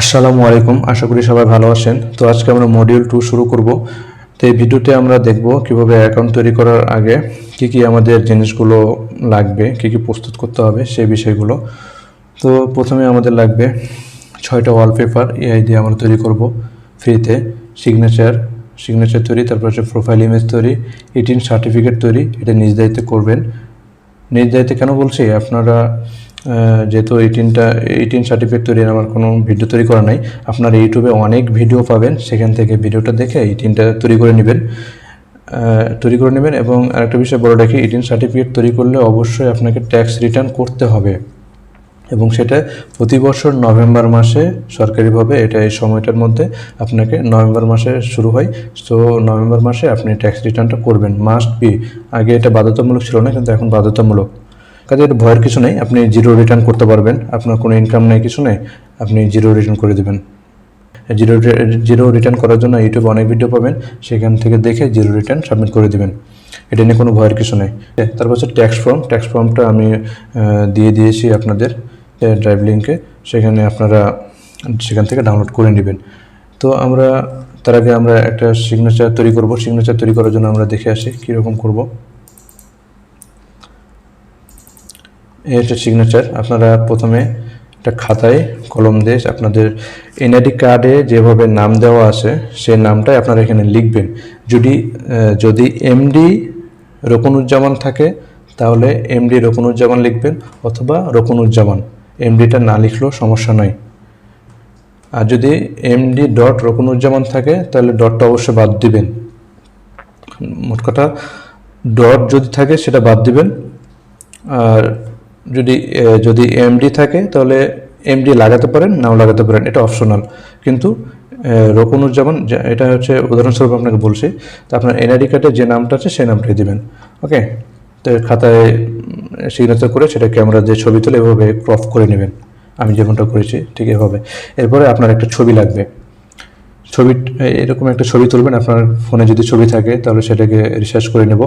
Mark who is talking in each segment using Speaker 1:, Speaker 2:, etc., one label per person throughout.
Speaker 1: আসসালামু আলাইকুম, আশা করি সবাই ভালো আছেন। তো আজকে আমরা মডিউল টু শুরু করব। তো এই ভিডিওতে আমরা দেখব কীভাবে অ্যাকাউন্ট তৈরি করার আগে কি কি আমাদের জিনিসগুলো লাগবে, কি কি প্রস্তুত করতে হবে সেই বিষয়গুলো। তো প্রথমে আমাদের লাগবে ছয়টা ওয়ালপেপার এআই দিয়ে আমরা তৈরি করব ফ্রিতে সিগনেচার সিগনেচার তৈরি, তারপর হচ্ছে প্রোফাইল ইমেজ তৈরি এইটিন সার্টিফিকেট তৈরি, এটা নিজ দায়িত্বে করবেন। নিজ দায়িত্বে কেন বলছি? আপনারা যেহেতু এইটিনটা এইটিন সার্টিফিকেট তৈরি আমার কোনো ভিডিও তৈরি করা নাই, আপনারা ইউটিউবে অনেক ভিডিও পাবেন, সেখান থেকে ভিডিওটা দেখে এইটিনটা তৈরি করে নেবেন। তৈরি করে নেবেন এবং আরেকটা বিষয় বলে রাখি এইটিন সার্টিফিকেট তৈরি করলে অবশ্যই আপনাকে ট্যাক্স রিটার্ন করতে হবে। এবং সেটা প্রতি বছর নভেম্বর মাসে সরকারিভাবে, এটা এই সময়টার মধ্যে আপনাকে নভেম্বর মাসে শুরু হয়। তো নভেম্বর মাসে আপনি ট্যাক্স রিটার্নটা করবেন মাস্ট বি আগে এটা বাধ্যতামূলক ছিল না, কিন্তু এখন বাধ্যতামূলক। কাজে এটা ভয়ের কিছু নেই, আপনি জিরো রিটার্ন করতে পারবেন, আপনার কোনো ইনকাম নেই, কিছু নেই, আপনি জিরো রিটার্ন করে দেবেন। জিরো জিরো রিটার্ন করার জন্য ইউটিউবে অনেক ভিডিও পাবেন, সেখান থেকে দেখে জিরো রিটার্ন সাবমিট করে দেবেন। এটা নিয়ে কোনো ভয়ের কিছু নেই। তারপর হচ্ছে ট্যাক্স ফর্ম ট্যাক্স ফর্মটা আমি দিয়ে দিয়েছি আপনাদের ড্রাইভ লিঙ্কে সেখানে আপনারা সেখান থেকে ডাউনলোড করে নেবেন। তো আমরা, তার আগে আমরা একটা সিগনেচার তৈরি করব সিগনেচার তৈরি করার জন্য আমরা দেখে আসি কীরকম করব। হচ্ছে সিগনেচার আপনারা প্রথমে একটা খাতায় কলম দিয়ে আপনাদের এনআইডি কার্ডে যেভাবে নাম দেওয়া আছে, সেই নামটাই আপনারা এখানে লিখবেন। যদি যদি এমডি রকনুজ্জামান থাকে, তাহলে এমডি রকনুজ্জামান লিখবেন অথবা রকনুজ্জামান। এমডিটা না লিখলেও সমস্যা নয় আর যদি এমডি ডট রকনুজ্জামান থাকে, তাহলে ডটটা অবশ্যই বাদ দিবেন। মোট কথা ডট যদি থাকে, সেটা বাদ দিবেন। আর যদি যদি এমডি থাকে, তাহলে এমডি লাগাতে পারেন, নাও লাগাতে পারেন, এটা অপশনাল কিন্তু রকুনুজ্জামান এটা হচ্ছে উদাহরণস্বরূপ আপনাকে বলছি, তো আপনার এনআইডি কার্ডে যে নামটা আছে সেই নামটাই দিবেন, ওকে? তো খাতায় সিগনেচার করে সেটা ক্যামেরা দিয়ে ছবি তুলে এভাবে ক্রপ করে নেবেন। আমি যেমনটা করেছি, ঠিক এভাবে। এরপরে আপনার একটা ছবি লাগবে। ছবি এরকম একটা ছবি তুলবেন, আপনার ফোনে যদি ছবি থাকে, তাহলে সেটাকে রিসার্চ করে নেব।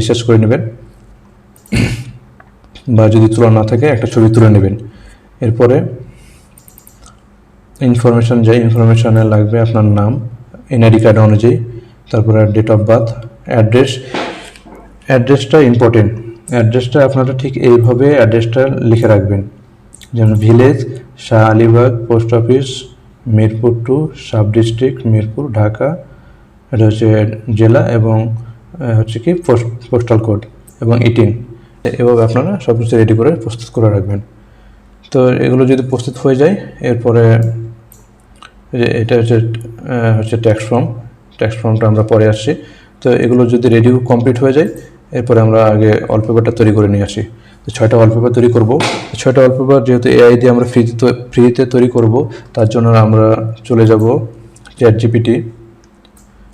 Speaker 1: রিসার্চ করে নেবেন। বা যদি তোলা না থাকে, একটা ছবি তুলে নেবেন। এরপরে ইনফরমেশন যে ইনফরমেশানে লাগবে আপনার নাম এনআইডি কার্ড অনুযায়ী, তারপরে ডেট অফ বার্থ অ্যাড্রেস অ্যাড্রেসটা ইম্পর্টেন্ট অ্যাড্রেসটা আপনারা ঠিক এইভাবে অ্যাড্রেসটা লিখে রাখবেন। যেমন village Shah Alibag post office Mirpur two sub district Mirpur Dhaka এটা হচ্ছে জেলা এবং হচ্ছে কি পোস্ট পোস্টাল কোড এবং ইটিন এভাবে আপনারা সব কিছু রেডি করে প্রস্তুত করে রাখবেন। তো এগুলো যদি প্রস্তুত হয়ে যায়, এরপরে যে এটা হচ্ছে হচ্ছে ট্যাক্স ফর্ম ট্যাক্স ফর্মটা আমরা পরে আসছি। তো এগুলো যদি রেডি কমপ্লিট হয়ে যায়, এরপরে আমরা আগে ওয়ালপেপারটা তৈরি করে নিয়ে আসি। তো ছয়টা ওয়ালপেপার তৈরি করব। ছয়টা ওয়ালপেপার যেহেতু এআই দিয়ে আমরা ফ্রিতে ফ্রিতে তৈরি করব, তার জন্য আমরা চলে যাব চ্যাট জিপিটি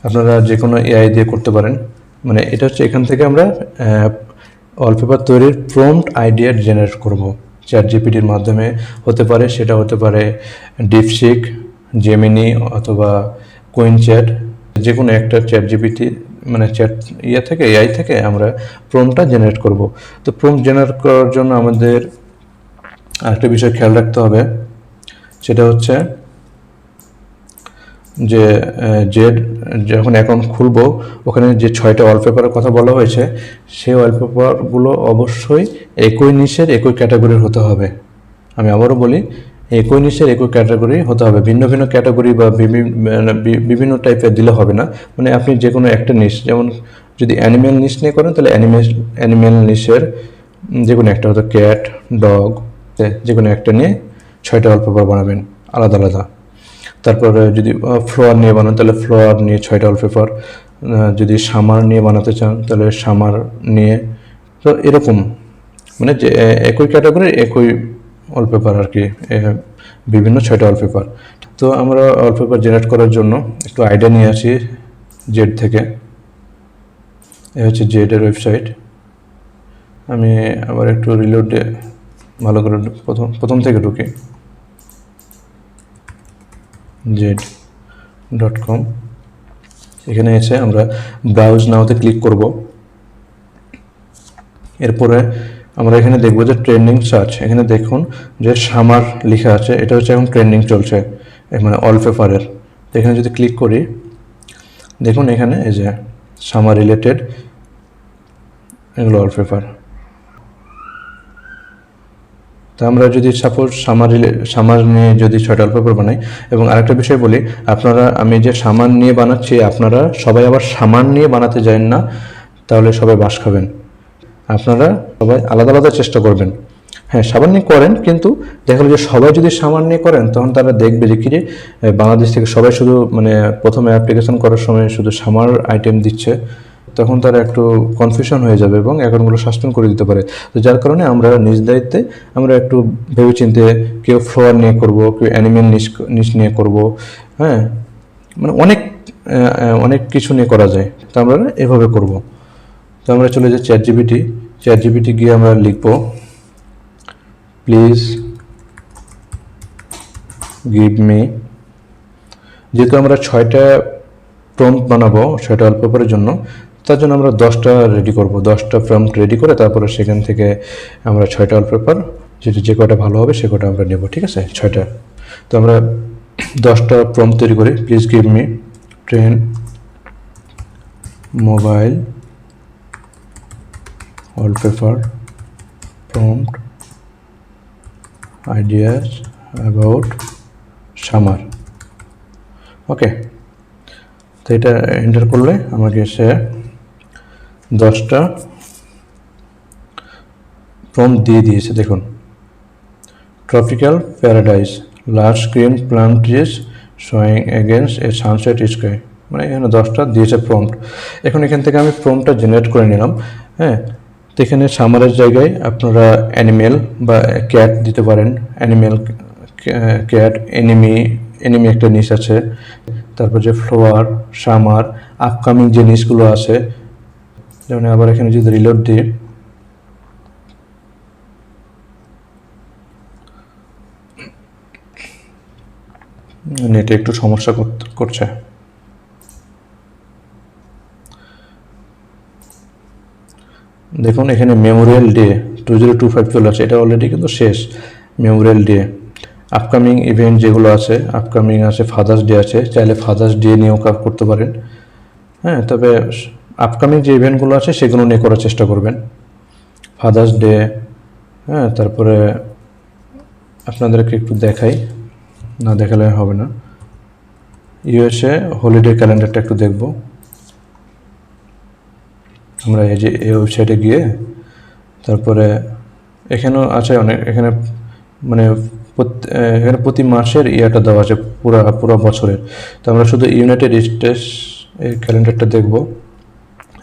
Speaker 1: আপনারা যে কোনো এআই দিয়ে করতে পারেন। মানে এটা হচ্ছে এখান থেকে আমরা ওয়ালপেপার তৈরির প্রম্পট আইডিয়া জেনারেট করব। চ্যাট জিপিটির মাধ্যমে হতে পারে, সেটা হতে পারে ডিপসিক জেমিনি অথবা কুইন চ্যাট যে কোনো একটা চ্যাট জিপিটি মানে চ্যাট ইয়ে থেকে এআই থেকে আমরা প্রমটা জেনারেট করব। তো প্রম জেনারেট করার জন্য আমাদের আরেকটা বিষয় খেয়াল রাখতে হবে, সেটা হচ্ছে যে যে যখন অ্যাকাউন্ট খুলব, ওখানে যে ছয়টা ওয়ালপেপারের কথা বলা হয়েছে, সেই ওয়ালপেপারগুলো অবশ্যই একই নিশের একই ক্যাটাগরির হতে হবে। আমি আবারও বলি, একই নিশের একই ক্যাটাগরি হতে হবে। ভিন্ন ভিন্ন ক্যাটাগরি বা মানে বিভিন্ন টাইপের দিলে হবে না। মানে আপনি যে কোনো একটা নিশ যেমন যদি অ্যানিম্যাল নিশ নিয়ে করেন, তাহলে অ্যানিমেল অ্যানিম্যাল নিশের যে কোনো একটা হতো ক্যাট ডগ যে কোনো একটা নিয়ে ছয়টা ওয়ালপেপার বানাবেন, আলাদা আলাদা। তারপরে যদি ফ্লোয়ার নিয়ে বানান, তাহলে ফ্লোয়ার নিয়ে ছয়টা ওয়ালপেপার যদি সামার নিয়ে বানাতে চান, তাহলে সামার নিয়ে, তো এরকম। মানে যে একই ক্যাটাগরির একই ওয়ালপেপার আর কি বিভিন্ন ছয়টা ওয়ালপেপার তো আমরা ওয়ালপেপার জেনারেট করার জন্য একটু আইডিয়া নিয়ে আসি জেড থেকে। এ হচ্ছে জেডের ওয়েবসাইট আমি আবার একটু রিলোড ভালো করে প্রথম প্রথম থেকে ঢুকি। জেড ডট কম এখানে এসে আমরা ব্রাউজ নাওতে ক্লিক করব। এরপরে আমরা এখানে দেখব যে ট্রেন্ডিং সার্চ এখানে দেখুন যে সামার লেখা আছে, এটা হচ্ছে এখন ট্রেন্ডিং চলছে মানে অল পেপারের এখানে যদি ক্লিক করি, দেখুন এখানে এই যে সামার রিলেটেড এগুলো অল তা আমরা যদি সাপোজ সামার সামার নিয়ে যদি ছয়টা অল্প পেপার বানাই এবং আরেকটা বিষয় বলি আপনারা আমি যে সামান নিয়ে বানাচ্ছি আপনারা সবাই আবার সামান নিয়ে বানাতে যান না তাহলে সবাই বাস খাবেন। আপনারা সবাই আলাদা আলাদা চেষ্টা করবেন। হ্যাঁ সাবান নিয়ে করেন কিন্তু দেখা যে সবাই যদি সামান নিয়ে করেন তখন তারা দেখবে যে এ, বাংলাদেশ থেকে সবাই শুধু মানে প্রথমে অ্যাপ্লিকেশন করার সময় শুধু সামার আইটেম দিচ্ছে। তখন তারা একটু কনফিউশন হয়ে যাবে এবং অ্যাকাউন্টগুলো সাসপেন্ড করে দিতে পারে। তো যার কারণে আমরা নিজ দায়িত্বে আমরা একটু ভেবেচিন্তে কেউ ফ্লোয়ার নিয়ে করব, কেউ অ্যানিমেল নিশ নিয়ে করব হ্যাঁ? মানে অনেক অনেক কিছু নিয়ে করা যায়। তো আমরা এভাবে করব। তো আমরা চলে যাই চ্যাট জিবিটি চ্যাট জিবিটি গিয়ে আমরা লিখব প্লিজ গিভ মি যেহেতু আমরা ছয়টা প্রম্পট বানাবো, ছয়টা অল্প পেপারের জন্য তার জন্য আমরা দশটা রেডি করব। দশটা ফ্রম রেডি করে তারপরে সেখান থেকে আমরা ছয়টা পেপার যেটি যে কটা ভালো হবে সে কটা আমরা নেব, ঠিক আছে? ছয়টা। তো আমরা দশটা প্রম্পট তৈরি করি। Please give me train mobile wallpaper prompt, ideas about summer. Okay তো এটা এন্টার করলে আমাকে সে দশটা প্রম্পট দিয়ে দিয়েছে, দেখুন। Tropical paradise large screen palm trees showing against a sunset sky মানে এখানে দশটা দিয়েছে প্রম্পট এখন এখান থেকে আমি প্রম্পটটা জেনারেট করে নিলাম। হ্যাঁ তো এখানে সামারের জায়গায় আপনারা অ্যানিমেল বা ক্যাট দিতে পারেন। অ্যানিমেল ক্যাট এনিমি এনিমি একটা নিশ আছে। তারপর যে ফ্লোয়ার সামার আপকামিং যে আছে যেমন আবার এখানে যদি রিলোড দিই, নেটে একটু সমস্যা করছে। দেখুন, এখানে memorial day two zero two five চলে আছে এটা অলরেডি কিন্তু শেষ। মেমোরিয়াল ডে আপকামিং ইভেন্ট যেগুলো আছে আপকামিং আছে ফাদার্স ডে আছে, চাইলে ফাদার্স ডে নিয়েও কাজ করতে পারেন। হ্যাঁ তবে আপকামিং যে ইভেন্টগুলো আছে, সেগুলো নিয়ে করার চেষ্টা করবেন। ফাদার্স ডে হ্যাঁ তারপরে আপনাদেরকে একটু দেখাই। না দেখালে হবে না। ইউএসএ হলিডে ক্যালেন্ডারটা একটু দেখব। আমরা এই যে এই ওয়েবসাইটে গিয়ে, তারপরে এখানেও আছে অনেক, এখানে মানে এখানে প্রতি মাসের ইয়াটা দেওয়া আছে পুরা, পুরো বছরের। তো আমরা শুধু ইউনাইটেড স্টেটস এই ক্যালেন্ডারটা দেখব।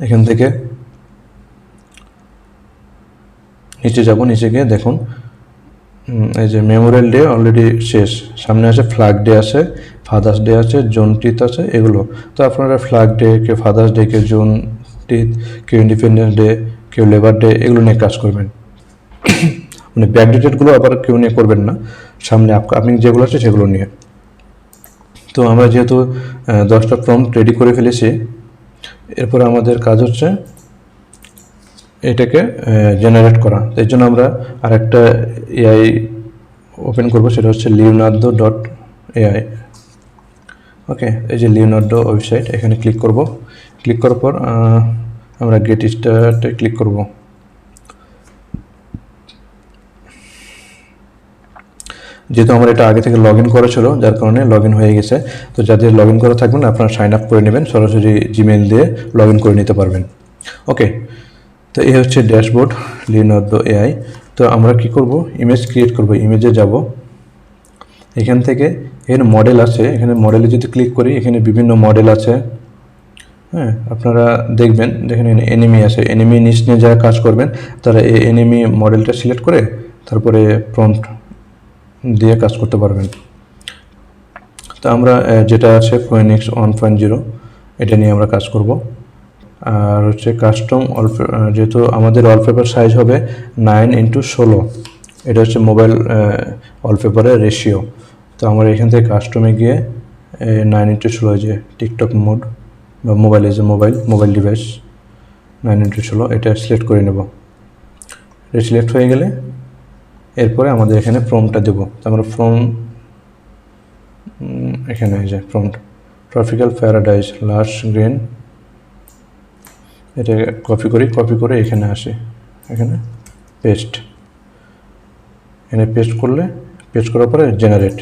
Speaker 1: এখান থেকে। নিচে যাব, নিচে গিয়ে দেখুন। এই যে মেমোরিয়াল ডে অলরেডি শেষ। সামনে আছে ফ্ল্যাগ ডে আছে ফাদার্স ডে আছে জোন টিথ আছে, এগুলো। তো আপনারা ফ্ল্যাগ ডে কেউ ফাদার্স ডে কেউ জোন টিথ, কেউ ইন্ডিপেন্ডেন্স ডে কেউ লেবার ডে এগুলো নিয়ে কাজ করবেন। মানে ব্যাকডেটেডগুলো আবার কেউ নিয়ে করবেন না। সামনে আপকামিং যেগুলো আছে সেগুলো নিয়ে। তো আমরা যেহেতু দশটা প্রম্পট রেডি করে ফেলেছি এরপর আমাদের কাজ হচ্ছে এটাকে জেনারেট করা। এর জন্য আমরা আরেকটা এআই ওপেন করব, সেটা হচ্ছে লিওনার্দো ডট এআই ওকে, এই যে লিওনার্ডো ওয়েবসাইট এখানে ক্লিক করব। ক্লিক করার পর আমরা গেট স্টার্টে ক্লিক করব। যেহেতু আমার এটা আগে থেকে লগ ইন করা ছিল যার কারণে লগ ইন হয়ে গেছে। তো যাদের লগ ইন করা থাকবেন আপনারা সাইন আপ করে নেবেন, সরাসরি জিমেল দিয়ে লগ ইন করে নিতে পারবেন। ওকে তো এই হচ্ছে ড্যাশবোর্ড লিওনার্দো এআই তো আমরা কি করব? ইমেজ ক্রিয়েট করব ইমেজে যাব। এখান থেকে, এখানে মডেল আছে, এখানে মডেলে যদি ক্লিক করি, এখানে বিভিন্ন মডেল আছে। হ্যাঁ আপনারা দেখবেন, দেখেন এখানে এনিমি আছে। এনিমি নিচ নিয়ে যারা কাজ করবেন, তারা এই এনিমি মডেলটা সিলেক্ট করে, তারপরে প্রম্পট দিয়ে কাজ করতে পারবেন। তো আমরা যেটা আছে ফোয়েনিক্স ওয়ান পয়েন্ট জিরো এটা নিয়ে আমরা কাজ করব। আর হচ্ছে কাস্টম অল্প যেহেতু আমাদের ওয়ালপেপার সাইজ হবে নাইন ইন্টু ষোলো, এটা হচ্ছে মোবাইল ওয়ালপেপারের রেশিও তো আমরা এখান থেকে কাস্টমে গিয়ে নাইন ইন্টু ষোলো যে টিকটক মোড বা mobile as a mobile mobile device nine into ষোলো, এটা সিলেক্ট করে নেব। এটা সিলেক্ট হয়ে গেলে এরপরে আমাদের এখানে ফ্রমটা দেবো। আমরা ফ্রম এখানে এই যে from tropical paradise large grain এটা কপি করি কপি করে এখানে আসি। এখানে পেস্ট এখানে পেস্ট করলে পেস্ট করার পরে জেনারেট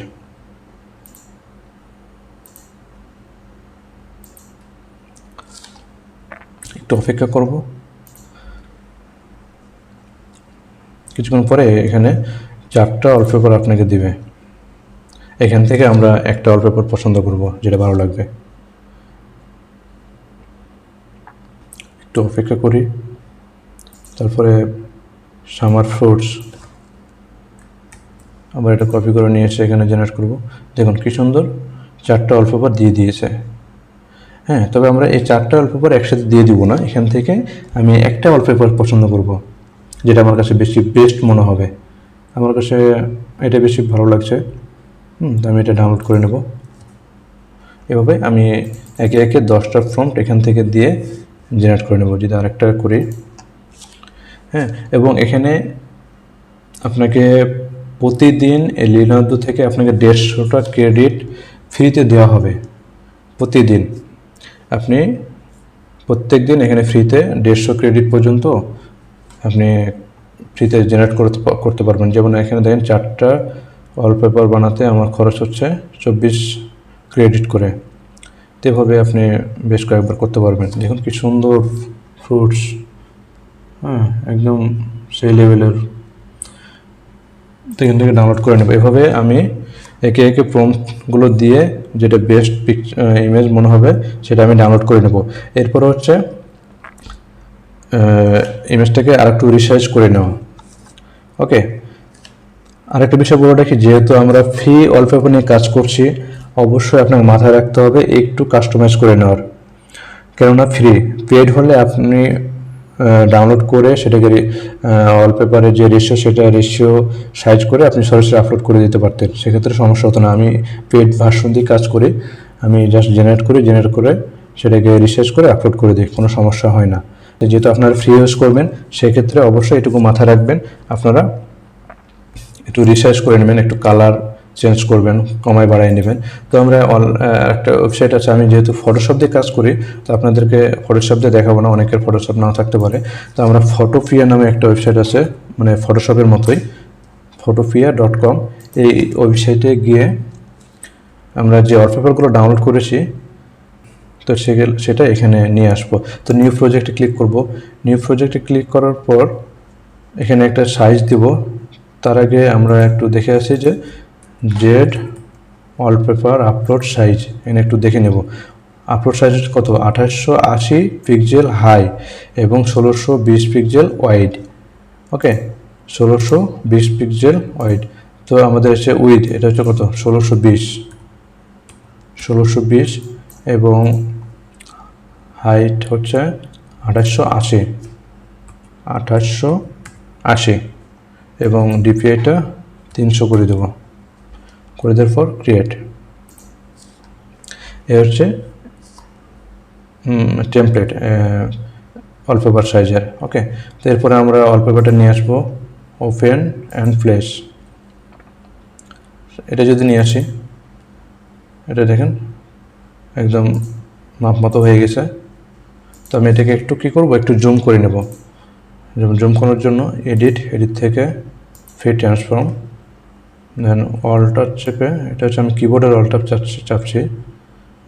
Speaker 1: একটু অপেক্ষা করব। কিছুক্ষণ পরে এখানে চারটা ওয়ালপেপার আপনাকে দিবে। এখান থেকে আমরা একটা ওয়ালপেপার পছন্দ করব, যেটা ভালো লাগবে। একটু অপেক্ষা করি। তারপরে সামার ফ্রুটস আবার এটা কপি করে নিয়ে এসে এখানে জেনারেট করব। দেখুন কি সুন্দর, চারটা ওয়ালপেপার দিয়ে দিয়েছে। হ্যাঁ তবে আমরা এই চারটা ওয়ালপেপার একসাথে দিয়ে দিব না। এখান থেকে আমি একটা ওয়ালপেপার পছন্দ করব। যেটা আমার কাছে বেশি বেস্ট মনে হবে। আমার কাছে এটা বেশি ভালো লাগছে। হুম, তো আমি এটা ডাউনলোড করে নেব। এভাবে আমি একে একে দশটা ফ্রন্ট এখান থেকে দিয়ে জেনারেট করে নেব, যদি আরেকটা করি। হ্যাঁ এবং এখানে আপনাকে প্রতিদিন এই লিনার্দো থেকে আপনাকে দেড়শোটা ক্রেডিট ফ্রিতে দেওয়া হবে। প্রতিদিন। আপনি প্রত্যেক দিন এখানে ফ্রিতে দেড়শো ক্রেডিট পর্যন্ত আপনি ফ্রিতে জেনারেট করতে করতে পারবেন। যেমন এখানে দেখেন চারটা ওয়ালপেপার বানাতে আমার খরচ হচ্ছে চব্বিশ ক্রেডিট করে। এভাবে আপনি বেশ কয়েকবার করতে পারবেন। দেখুন কি সুন্দর ফ্রুটস হ্যাঁ একদম সেই লেভেলের তো এখান থেকে ডাউনলোড করে নেব। এভাবে আমি একে একে প্রম্পটগুলো দিয়ে যেটা বেস্ট পিক ইমেজ মনে হবে, সেটা আমি ডাউনলোড করে নেব। এরপর হচ্ছে ইমেজটাকে আরেকটু রিসার্চ করে নেওয়া ওকে আরেকটা বিষয় বলে রাখি, যেহেতু আমরা ফ্রি ওয়ালপেপার নিয়ে কাজ করছি, অবশ্যই আপনার মাথায় রাখতে হবে একটু কাস্টমাইজ করে নেওয়ার। কেননা ফ্রি পেড হলে আপনি ডাউনলোড করে সেটাকে ওয়ালপেপারে যে রেশিও সেটা রেশিও সাইজ করে আপনি সরাসরি আপলোড করে দিতে পারতেন। সেক্ষেত্রে সমস্যা হতো না। আমি পেড ভার্সন দিয়ে কাজ করি, আমি জাস্ট জেনারেট করি জেনারেট করে সেটাকে রিসার্চ করে আপলোড করে দিই, কোনো সমস্যা হয় না। যেহেতু আপনারা ফ্রি ইউজ করবেন, সেক্ষেত্রে অবশ্যই এটুকু মাথায় রাখবেন। আপনারা একটু রিসার্চ করে নেবেন, একটু কালার চেঞ্জ করবেন, কমায় বাড়ায় নেবেন। তো আমরা একটা ওয়েবসাইট আছে, আমি যেহেতু ফটোশপ দিয়ে কাজ করি, তো আপনাদেরকে ফটোশপ দিয়ে দেখাবো না, অনেকের ফটোশপ নাও থাকতে পারে। তো আমরা ফটোপিয়া নামে একটা ওয়েবসাইট আছে মানে ফটোশপের মতোই ফটোপিয়া ডট কম এই ওয়েবসাইটে গিয়ে আমরা যে ওয়ালপেপারগুলো ডাউনলোড করেছি তো সেটা এখানে নিয়ে আসব। তো নিউ প্রজেক্টে ক্লিক করব। নিউ প্রজেক্টে ক্লিক করার পর এখানে একটা সাইজ দিব। তার আগে আমরা একটু দেখে আসি যে জেড ওয়ালপেপার আপলোড সাইজ এখানে একটু দেখে নেব। আপলোড সাইজ কত? আঠাশশো আশি পিক্সেল হাই এবং ষোলোশো বিশ পিক্সেল ওয়াইড ওকে ষোলোশো বিশ পিক্সেল ওয়াইড তো আমাদের হচ্ছে উইড এটা হচ্ছে কত? ষোলোশো বিশ। ষোলোশো বিশ এবং হাইট হচ্ছে আঠাশশো আশি আঠাশশো আশি এবং ডিপিআইটা তিনশো করে দেবো। করে দেওয়ার পর ক্রিয়েট এ হচ্ছে টেমপ্লেট অল্পেপার সাইজের ওকে এরপরে আমরা অল্পেপারটা নিয়ে আসব ওপেন অ্যান্ড প্লেস এটা যদি নিয়ে আসি, এটা দেখেন, একদম মাপ মতো হয়ে গেছে। তো আমি এটাকে একটু কী করব? একটু জুম করে নেব। যেমন জুম করার জন্য এডিট এডিট থেকে ফ্রি ট্রান্সফর্ম দেন অল্টার চেপে, এটা হচ্ছে আমি কিবোর্ডের অল্টার চাপছি চাপছি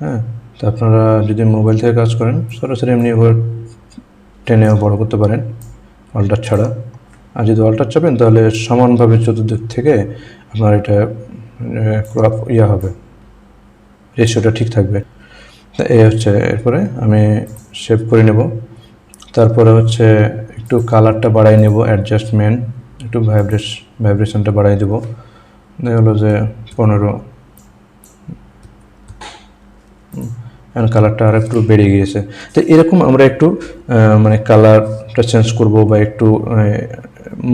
Speaker 1: হ্যাঁ? তো আপনারা যদি মোবাইল থেকে কাজ করেন, সরাসরি এমনি টেনেও বড় করতে পারেন অল্টার ছাড়া। আর যদি অল্টার চাপেন, তাহলে সমানভাবে চতুর্দিক থেকে আপনার এটা ক্রপ ইয়া হবে। রেশিওটা ঠিক থাকবে। তা এই হচ্ছে, এরপরে আমি সেভ করে নেব। তারপরে হচ্ছে একটু কালারটা বাড়াই নেব অ্যাডজাস্টমেন্ট একটু ভাইব্রেশ ভাইব্রেশনটা বাড়াই দেবো। গেলো যে পনেরো। কালারটা আর একটু বেড়ে গিয়েছে। তো এরকম আমরা একটু মানে কালারটা চেঞ্জ করব বা একটু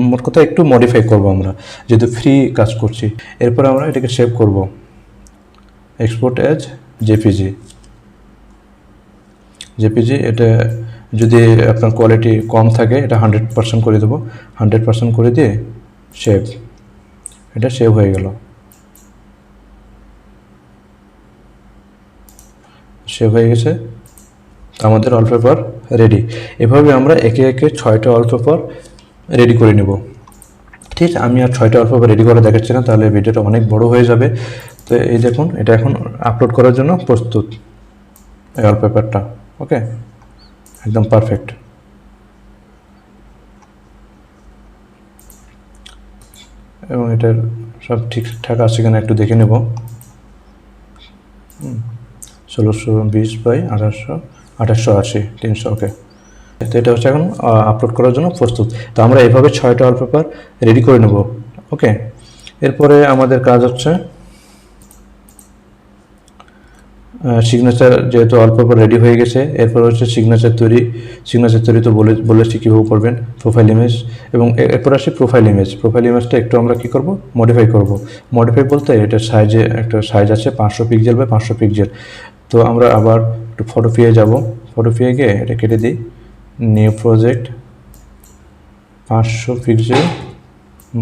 Speaker 1: মোট কথা একটু মডিফাই করব আমরা, যেহেতু ফ্রি কাজ করছি। এরপর আমরা এটাকে সেভ করব। এক্সপোর্ট অ্যাজ জেপিজি জেপিজি, এটা যদি আপনার কোয়ালিটি কম থাকে, এটা হান্ড্রেড পার্সেন্ট করে দেবো। হান্ড্রেড পার্সেন্ট করে দিয়ে সেভ এটা সেভ হয়ে গেল। সেভ হয়ে গেছে। আমাদের ওয়ালপেপার রেডি এভাবে আমরা একে একে ছয়টা ওয়ালপেপার রেডি করে নেব। ঠিক আছে আমি আর ছয়টা ওয়ালপেপার রেডি করে দেখাচ্ছি না, তাহলে ভিডিওটা অনেক বড় হয়ে যাবে। তো এই দেখুন, এটা এখন আপলোড করার জন্য প্রস্তুত, এই ওয়ালপেপারটা ওকে একদম পারফেক্ট এবং এটার সব ঠিকঠাক আছে কিনা একটু দেখে নেব। ষোলোশো বিশ বাই আঠাশশো আঠাশশো আশি, তিনশো ওকে তো এটা হচ্ছে এখন আপলোড করার জন্য প্রস্তুত। তো আমরা এভাবে ছয়টা ওয়ালপেপার রেডি করে নেব ওকে এরপরে আমাদের কাজ হচ্ছে সিগনেচার যেহেতু ওয়ালপেপার রেডি হয়ে গেছে, এরপর হচ্ছে সিগনেচার তৈরি সিগনেচার তৈরি তো বলে বলেছি কীভাবে করবেন প্রোফাইল ইমেজ এবং এরপর আসি প্রোফাইল ইমেজ প্রোফাইল ইমেজটা একটু আমরা কী করব? মডিফাই করব। মডিফাই বলতে এটা সাইজে একটা সাইজ আছে, পাঁচশো পিক্সেল বা পাঁচশো পিক্সেল তো আমরা আবার একটু ফটো পেয়ে যাব। ফটো পেয়ে গিয়ে এটা কেটে দিই। নিউ প্রজেক্ট পাঁচশো পিক্সেল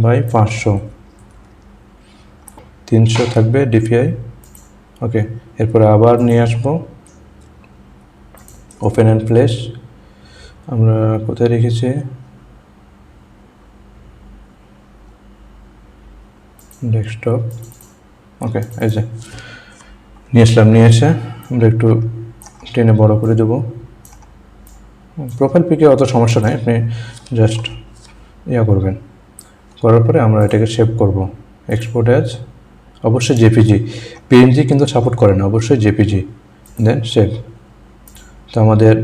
Speaker 1: বাই পাঁচশো। তিনশো থাকবে ডিপিআই ওকে, এরপরে আবার নিয়ে আসব। ওপেন অ্যান্ড প্লেস আমরা কোথায় রেখেছি? ডেস্কটপ ওকে, এই যে, নিয়ে আসলাম, নিয়ে এসে আমরা একটু টেনে বড় করে দেবো। প্রোফাইল পিকে অত সমস্যা নাই, আপনি জাস্ট ইয়া করবেন। করার পরে আমরা এটাকে সেভ করব। এক্সপোর্ট অ্যাজ অবশ্যই জেপিজি। পিএনজি কিন্তু সাপোর্ট করে না, অবশ্যই জেপিজি। দেন সেভ তো আমাদের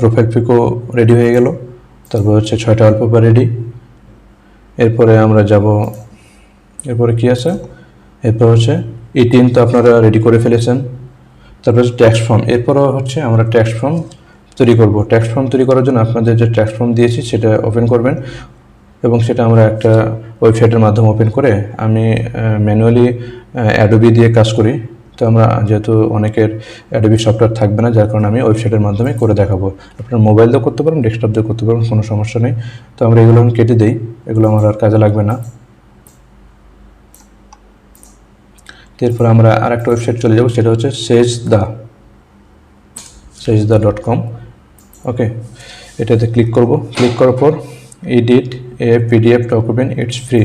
Speaker 1: প্রোফাইল পিকও রেডি হয়ে গেল। তারপর হচ্ছে ছয়টা অল্প রেডি এরপরে আমরা যাব, এরপরে কি আছে? এরপর হচ্ছে এটিএম তো আপনারা রেডি করে ফেলেছেন। তারপর হচ্ছে ট্যাক্স ফর্ম এরপরও হচ্ছে আমরা ট্যাক্স ফর্ম তৈরি করব। ট্যাক্স ফর্ম তৈরি করার জন্য আপনাদের যে ট্যাক্স ফর্ম দিয়েছি, সেটা ওপেন করবেন। এবং সেটা আমরা একটা ওয়েবসাইটের মাধ্যমে ওপেন করে আমি ম্যানুয়ালি অ্যাডোবি দিয়ে কাজ করি। তো আমরা যেহেতু অনেকের অ্যাডোবি সফটওয়্যার থাকবে না, যার কারণে আমি ওয়েবসাইটের মাধ্যমে করে দেখাবো। আপনার মোবাইল দিয়েও করতে পারেন ডেস্কটপ দিয়ে করতে পারেন কোনো সমস্যা নেই। তো আমরা এগুলো আমি কেটে দিই, এগুলো আমার আর কাজে লাগবে না। এরপর আমরা আর একটা ওয়েবসাইট চলে যাব, সেটা হচ্ছে সেজ দা সেজ দা ডট কম ওকে এটাতে ক্লিক করব। ক্লিক করার পর edit a PDF document it's free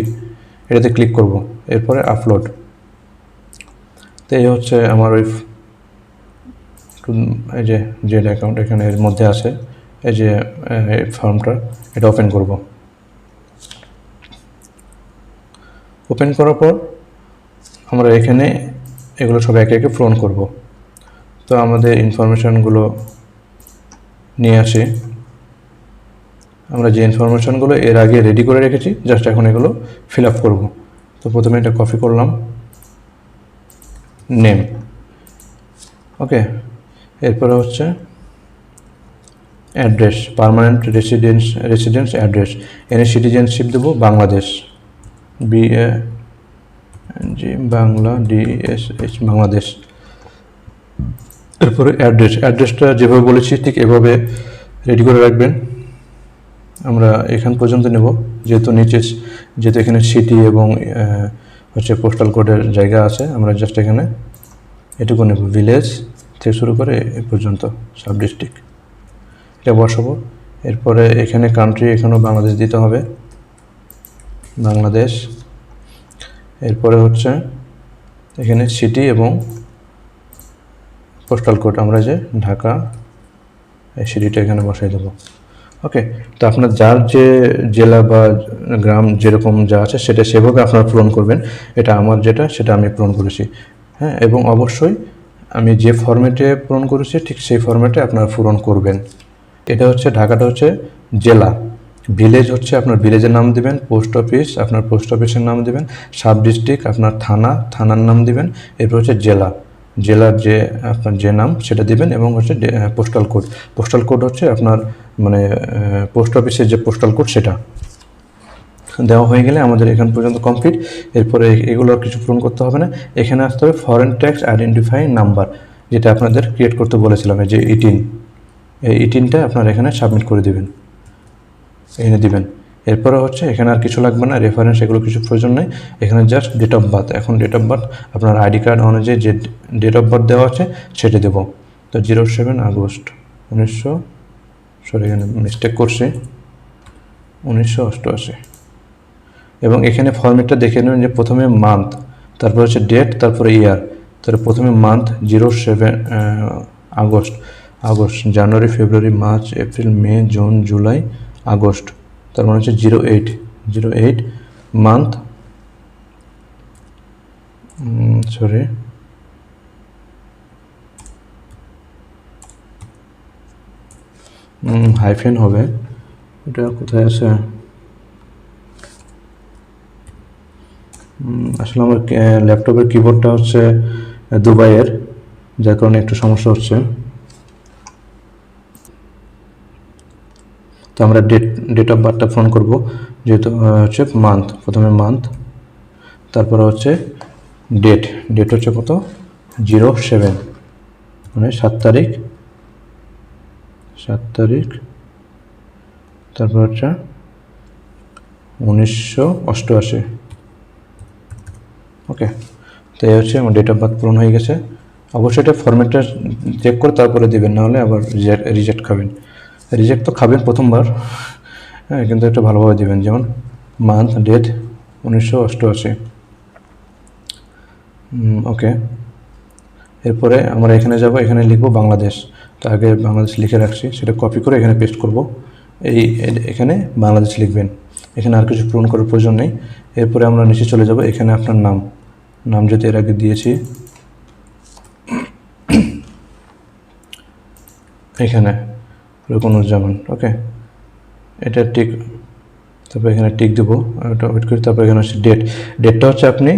Speaker 1: এটাতে ক্লিক করব, এরপরে আপলোড তো এই হচ্ছে আমার ওই এই যে জেড অ্যাকাউন্ট এখানে এর মধ্যে আছে, এই যে ফর্মটা এটা ওপেন করব। ওপেন করার পর আমরা এখানে এগুলো সব একে একে পূরণ করব। তো আমাদের ইনফরমেশানগুলো নিয়ে আসি। আমরা যে ইনফরমেশানগুলো এর আগে রেডি করে রেখেছি জাস্ট এখন এগুলো ফিল আপ করব। তো প্রথমে এটা কপি করলাম। নেম ওকে এরপরে হচ্ছে address permanent residence residence address এনে সিটিজেনশিপ দেবো Bangladesh B A G Bangla DS H Bangladesh এরপরে অ্যাড্রেস অ্যাড্রেসটা যেভাবে বলেছি, ঠিক এভাবে রেডি করে রাখবেন। আমরা এখান পর্যন্ত নেব। যেহেতু নিচে যেহেতু এখানে সিটি এবং হচ্ছে পোস্টাল কোডের জায়গা আছে, আমরা জাস্ট এখানে এটুকু নেব। ভিলেজ থেকে শুরু করে এ পর্যন্ত সাব ডিস্ট্রিক্ট এটা বসাবো। এরপরে এখানে কান্ট্রি এখানেও বাংলাদেশ দিতে হবে। বাংলাদেশ। এরপরে হচ্ছে এখানে সিটি এবং পোস্টাল কোড আমরা যে ঢাকা, এই সিটিটা এখানে বসাই দেবো। ওকে তো আপনার যার যে জেলা বা গ্রাম যেরকম যা আছে, সেটা সেভাবে আপনারা পূরণ করবেন। এটা আমার যেটা, সেটা আমি পূরণ করেছি। হ্যাঁ এবং অবশ্যই আমি যে ফরম্যাটে পূরণ করেছি, ঠিক সেই ফরম্যাটে আপনারা পূরণ করবেন। এটা হচ্ছে, ঢাকাটা হচ্ছে জেলা। ভিলেজ হচ্ছে আপনার ভিলেজের নাম দিবেন পোস্ট অফিস আপনার পোস্ট অফিসের নাম দিবেন সাব ডিস্ট্রিক্ট আপনার থানা, থানার নাম দিবেন, এরপর হচ্ছে জেলা। জেলার যে আপনার যে নাম, সেটা দিবেন এবং হচ্ছে পোস্টাল কোড পোস্টাল কোড হচ্ছে আপনার মানে পোস্ট অফিসের যে পোস্টাল কোড সেটা দেওয়া হয়ে গেলে আমাদের এখান পর্যন্ত কমপ্লিট এরপরে এগুলো আর কিছু পূরণ করতে হবে না। এখানে আসতে হবে ফরেন ট্যাক্স আইডেন্টিফাই নাম্বার যেটা আপনাদের ক্রিয়েট করতে বলেছিলাম যে ইটিন এই ইটিনটা আপনারা এখানে সাবমিট করে দিবেন। এখানে দিবেন। এরপরে হচ্ছে, এখানে আর কিছু লাগবে না রেফারেন্স এগুলো কিছু প্রয়োজন নেই। এখানে জাস্ট ডেট অফ বার্থ এখন ডেট অফ বার্থ আপনার আইডি কার্ড অনুযায়ী যে ডেট অফ বার্থ দেওয়া আছে, সেটা দেবো। তো জিরো সেভেন আগস্ট, উনিশশো সরি, এখানে মিস্টেক করছি। উনিশশো অষ্টআশি। এবং এখানে ফর্মেটটা দেখে নেবেন যে প্রথমে মান্থ তারপর হচ্ছে ডেট তারপরে ইয়ার তারপরে প্রথমে month zero seven August. August, January, February, March, April, May, June, July, August. তার মানে হচ্ছে zero eight zero eight month sorry hyphen হবে। এটা কোথায় আছে? আসলে আমার ল্যাপটপের কিবোর্ডটা হচ্ছে দুবাইয়ের, যার কারণে একটু সমস্যা হচ্ছে। তো আমরা ডেট ডেট অফ বার্থটা ফোন করব। যেহেতু হচ্ছে মান্থ প্রথমে মান্থ তারপরে হচ্ছে ডেট ডেট হচ্ছে কত? জিরো সেভেন মানে সাত তারিখ। সাত তারিখ তারপর হচ্ছে উনিশশো অষ্টআশি। ওকে, তো এই হচ্ছে আমার ডেট অফ বার্থ পূরণ হয়ে গেছে। অবশ্যই এটা ফর্মেটটা চেক করে তারপরে দিবেন, নাহলে আবার রিজেক্ট খাবেন। রিজেক্ট তো খাবেন প্রথমবার হ্যাঁ কিন্তু একটু ভালোভাবে দিবেন। যেমন মান্থ ডেট উনিশশো অষ্টআশি। ওকে। এরপরে আমরা এখানে যাব, এখানে লিখব বাংলাদেশ। তো আগে বাংলাদেশ লিখে রাখছি, সেটা কপি করে এখানে পেস্ট করব। এই এখানে বাংলাদেশ লিখবেন। এখানে আর কিছু পূরণ করার প্রয়োজন নেই। এরপরে আমরা নিচে চলে যাব। এখানে আপনার নাম। নাম যদি এর আগে দিয়েছি। এখানে, রুকনুজ্জামান ওকে এটা টিক তারপর এখানে টিক দেবো। ওয়েট করি, তারপর এখানে হচ্ছে ডেট ডেটটা হচ্ছে আপনি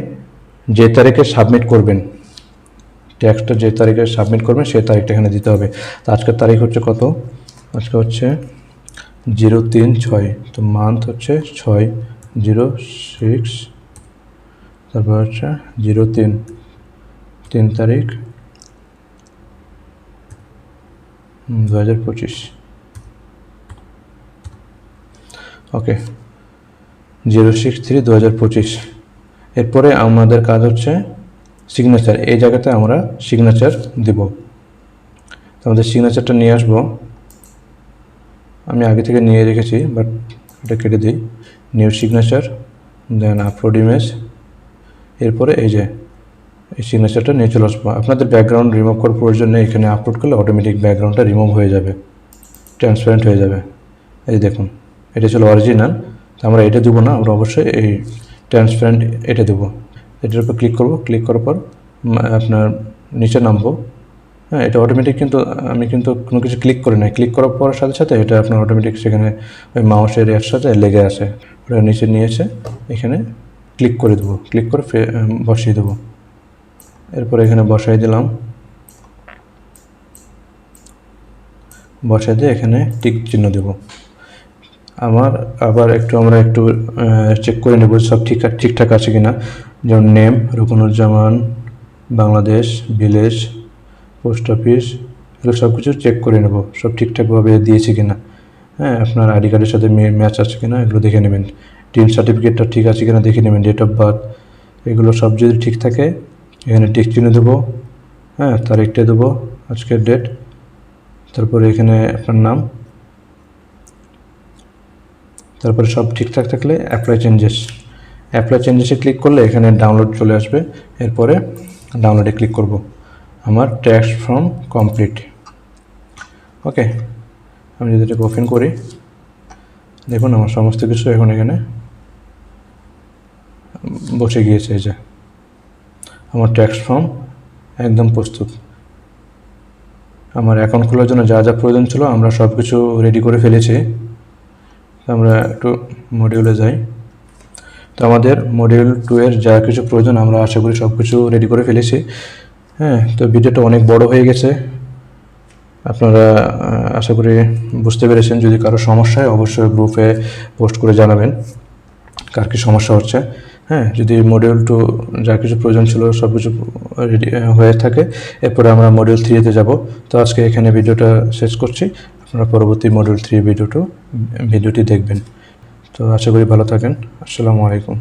Speaker 1: যে তারিখে সাবমিট করবেন। ট্যাক্সটা যে তারিখে সাবমিট করবেন সেই তারিখটা এখানে দিতে হবে। তো আজকের তারিখ হচ্ছে কত? আজকে হচ্ছে জিরো তিন ছয়। তো মান্থ হচ্ছে ছয় জিরো সিক্স, তারপর হচ্ছে জিরো তিন। তিন তারিখ দু হাজার পঁচিশ। ওকে। জিরো সিক্স থ্রি দু হাজার পঁচিশ। এরপরে আমাদের কাজ হচ্ছে সিগনেচার এই জায়গাতে আমরা সিগনেচার দিব। আমাদের সিগনেচারটা নিয়ে আসব। আমি আগে থেকে নিয়ে রেখেছি বাট এটা কেটে দিই। New signature then upload image এরপরে এই যে, এই সিগনেচারটা নিয়ে চলে আসব। আপনাদের ব্যাকগ্রাউন্ড রিমুভ করার প্রয়োজন নেই, এখানে আপলোড করলে অটোমেটিক ব্যাকগ্রাউন্ডটা রিমুভ হয়ে যাবে ট্রান্সপারেন্ট হয়ে যাবে। এই দেখুন, এটা ছিল অরিজিনাল তো আমরা এটা দেবো না, আমরা অবশ্যই এই ট্রান্সপারেন্ট এটা দেবো। এটার উপর ক্লিক করব। ক্লিক করার পর আপনার নিচে নামবো। হ্যাঁ এটা অটোমেটিক কিন্তু, আমি কিন্তু কোনো কিছু ক্লিক করি না ক্লিক করার পর সাথে সাথে এটা আপনার অটোমেটিক সেখানে ওই মাউসের এর সাথে লেগে আসে। ওটা নিচে নিয়ে এসে এখানে ক্লিক করে দেবো। ক্লিক করে বসিয়ে দেবো। এরপর এখানে বসাই দিলাম। বসাই দিয়ে এখানে টিক চিহ্ন দেবো। আমার আবার একটু, আমরা একটু চেক করে নেব সব ঠিক, ঠিকঠাক আছে কিনা। যেমন name Ruknuzzaman Bangladesh village post office এগুলো সব কিছু চেক করে নেব। সব ঠিকঠাকভাবে দিয়েছি কিনা। হ্যাঁ আপনার আইডি কার্ডের সাথে ম্যাচ আছে কিনা, এগুলো দেখে নেবেন। টিন সার্টিফিকেটটা ঠিক আছে কিনা দেখে নেবেন ডেট অফ বার্থ এগুলো সব যদি ঠিক থাকে, এখানে টিক চিহ্ন দেবো। হ্যাঁ তারিখটা দেবো, আজকের ডেট তারপরে এখানে আপনার নাম, তারপরে সব ঠিকঠাক থাকলে অ্যাপ্লাই চেঞ্জেস অ্যাপ্লাই চেঞ্জেসে ক্লিক করলে এখানে ডাউনলোড চলে আসবে। এরপরে ডাউনলোডে ক্লিক করব। আমার ট্যাক্স ফর্ম কমপ্লিট ওকে আমি যদি এটাকে ওপেন করি, দেখুন আমার সমস্ত কিছু এখন এখানে বসে গিয়েছে এই যে। আমার ট্যাক্স ফর্ম একদম প্রস্তুত। আমার অ্যাকাউন্ট খোলার জন্য যা যা প্রয়োজন ছিল আমরা সব কিছু রেডি করে ফেলেছি। আমরা একটু মডিউলে যাই। তো আমাদের মডিউল টু এর যা কিছু প্রয়োজন, আমরা আশা করি সব কিছু রেডি করে ফেলেছি। হ্যাঁ তো ভিডিওটা অনেক বড় হয়ে গেছে। আপনারা আশা করি বুঝতে পেরেছেন। যদি কারও সমস্যা হয়, অবশ্যই গ্রুপে পোস্ট করে জানাবেন, কার কী সমস্যা হচ্ছে। হ্যাঁ যদি মডিউল টু যা কিছু প্রয়োজন ছিল সব কিছু রেডি হয়ে থাকে, এরপরে আমরা মডিউল থ্রিতে যাব। তো আজকে এখানে ভিডিওটা শেষ করছি। আপনারা পরবর্তী মডিউল থ্রি ভিডিওটা ভিডিওটি দেখবেন। তো আশা করি ভালো থাকেন। আসসালামু আলাইকুম।